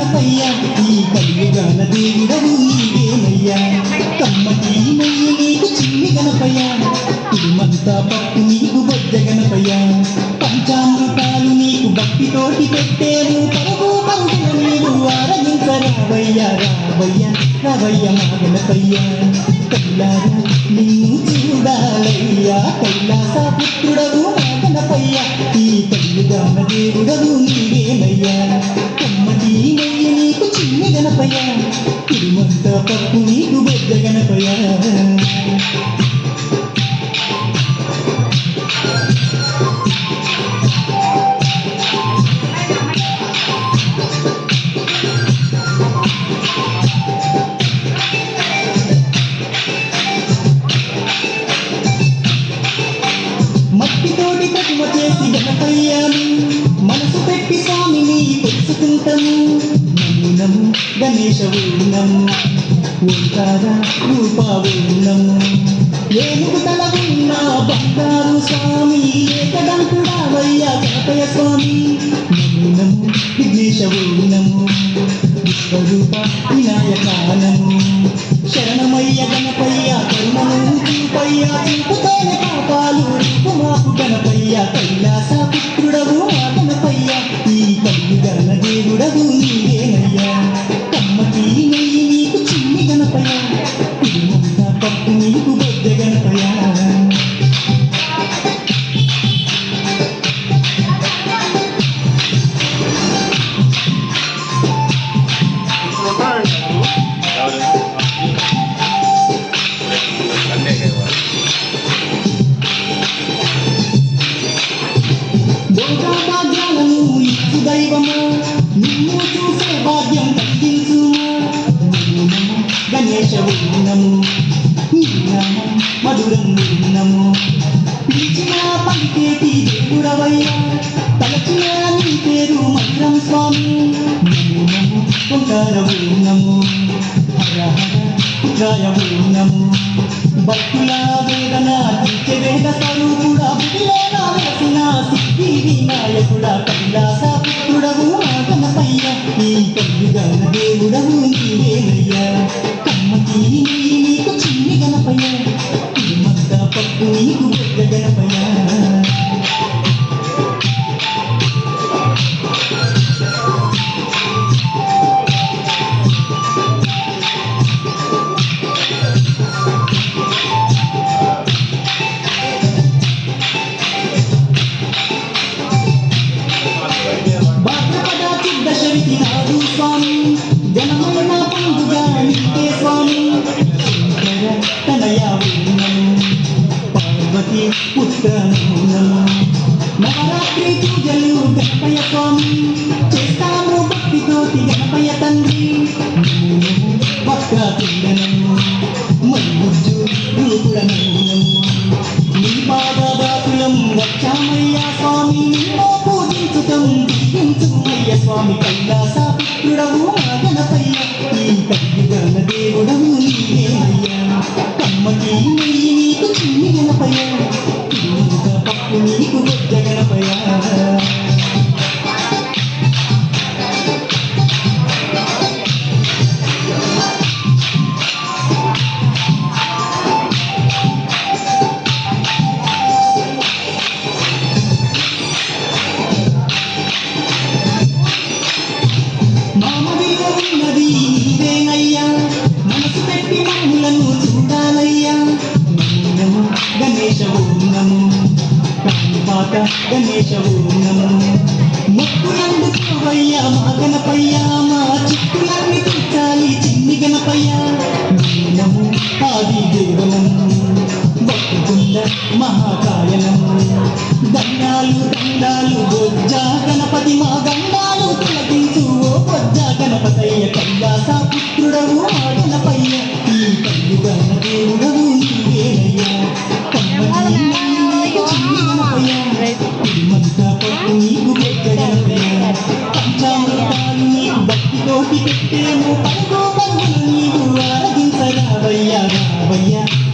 గణపయ్య ఈ కలియుగాన దేవుడవు నీవేనయ్యా కమ్మటి నెయ్యి నీకు చిన్ని గణపయ్య. కుడుమంతా పట్టు నీకు బొజ్జ గణపయ్య. పంచామృతాలు నీకు భక్తితోటి పెట్టేను పరుగు పరుగున నీవు ఆరగించరావయ్యా రావయ్య రావయ్య మా గణపయ్య. కైలారా నిన్ను చూడాలయ్యా కైలాస పుత్రుడవు మా ఈ కలియుగాన దేవుడవు నీవేనయ్యా గణేశ ఉన్నము ఓంకార ఏనుగు తల ఉన్న బంగారు స్వామి ఏకదంతుడావయ్యా గణపయ్య స్వామి. నమ్మునము విఘ్నేశవేణము విశ్వరూప వినాయకానము. శరణమయ్య గణ నామం మధురం పిలిచిన పలికేటి దేవుడవయ్యా తలచిన నీ పేరు మధురం స్వామి. నమో నమో ఓంకార హర హర పుత్రాయ భక్తుల వేదన తీర్చే వేద వెలసిన సిద్ధి కైలాస పుత్రుడవు దేవుడవు నీవేనయ్యా. కమ్మకి నీకు శంకర పార్వతి పుత్రనము నవరాత్రి పూజలు గణపయ స్వామి చేస్తాము భక్తితోటి గణపయ తండ్రి నమో భక్త పిండనము నీ వచ్చామయ్యా స్వామి నిన్నో పూజించుతం స్వామి కైలాస పుత్రుడము గణపయ్య ఈ కలియుగన దేవుడము కమ్మకి నెయ్యి నీకు చిన్ని గణపయ్య ఇంత గణేశ నము మొక్కులందుకోవయ్యా మా గణపయ్యా మా చిక్కులన్నీ తీర్చాలి చిన్ని గణపయ్యా. నము ఆది దండాలు దండాలు గణపతి మా గండాలు ఓ బొజ్జ గణపతయ్య కైలాస పుత్రుడవు మా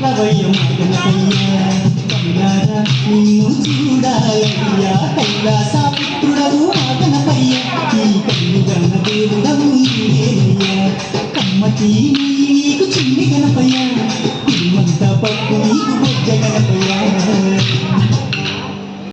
లవయం నిన్ను చూడాలయ్యా కైలాస పుత్రుడవు ఆతనపయ్య ఈ కన్ను గణ దేవుడవు కమ్మటీ